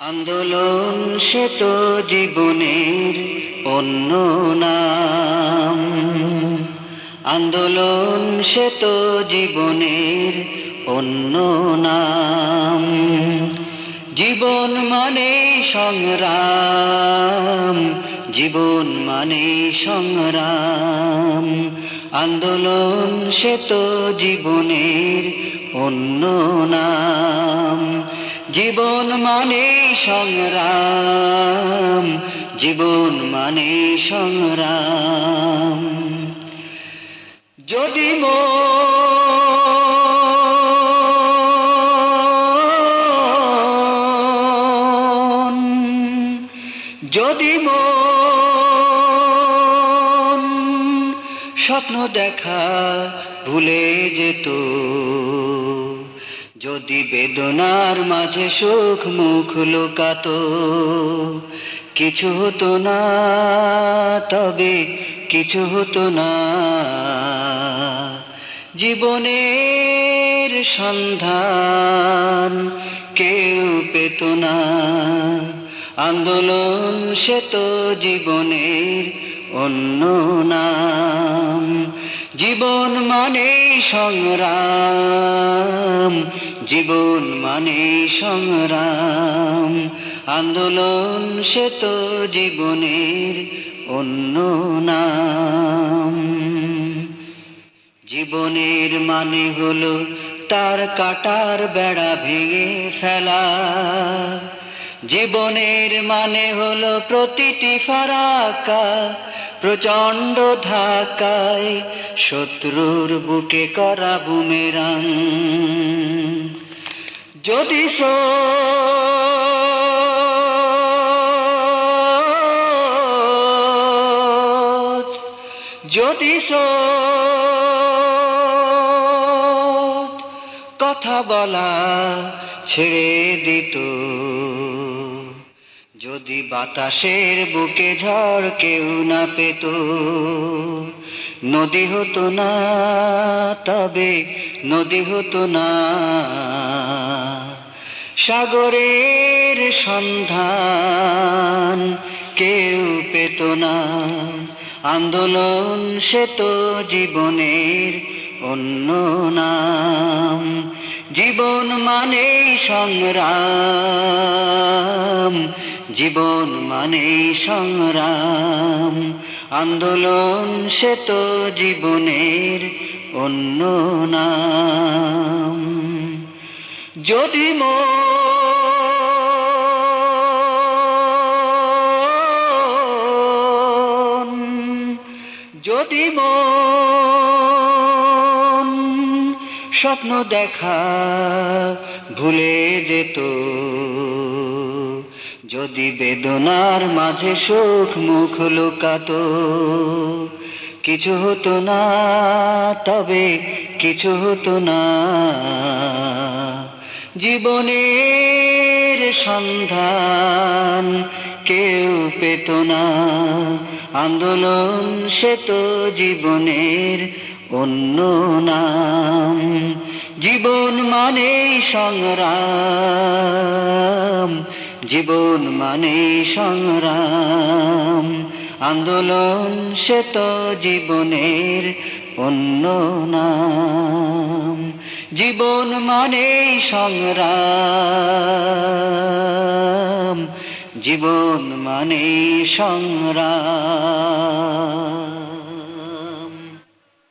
আন্দোলন সে তো জীবনের অন্য নাম। আন্দোলন সে তো জীবনের অন্য নাম। জীবন মানে সংগ্রাম, জীবন মানে সংগ্রাম। আন্দোলন সে তো জীবনের অন্য নাম। জীবন মানে সংগ্রাম জীবন মানে সংগ্রাম। যদি মন যদি মন স্বপ্ন দেখা ভুলে যেত যদি বেদনার মাঝে সুখ মুখ লুকাত, কিছু হতো না, তবে কিছু হতো না। জীবনের সন্ধান কেউ পেত না, আন্দোলন সে তো জীবনের অন্য নাম। জীবন মানে সংগ্রাম জীবন মানে সংগ্রাম। আন্দোলন সে তো জীবনের অন্য নাম। জীবনের মানে হলো তার কাটার বেড়া ভেঙে ফেলা। জীবনের মানে হলো প্রতিটি ফারাকা প্রচণ্ড ধাকায় শত্রুর বুকে করা বুমেরাং। যদি যদি কথা বলা ছেড়ে দিত, যদি বাতাসের বুকে ঝড় কেউ না পেত, নদী হতো না, তবে নদী হতো না। সাগরের সন্ধান কেউ পেত না। আন্দোলন সে তো জীবনের অন্য নাম। জীবন মানে সংগ্রাম। জীবন মানে সংগ্রাম। আন্দোলন সে তো জীবনের অন্য নাম। যদি মন যদি মন স্বপ্ন দেখা ভুলে যেত, যদি বেদনার মাঝে সুখ মুখ লুকাত, কিছু হতো না, তবে কিছু হতো না। জীবনের সন্ধান কেউ পেত না। আন্দোলন সে তো জীবনের অন্য নাম। জীবন মানে সংগ্রাম। জীবন মানে সংগ্রাম। আন্দোলন সে তো জীবনের অন্য নাম। জীবন মানে সংগ্রাম। জীবন মানে সংগ্রাম।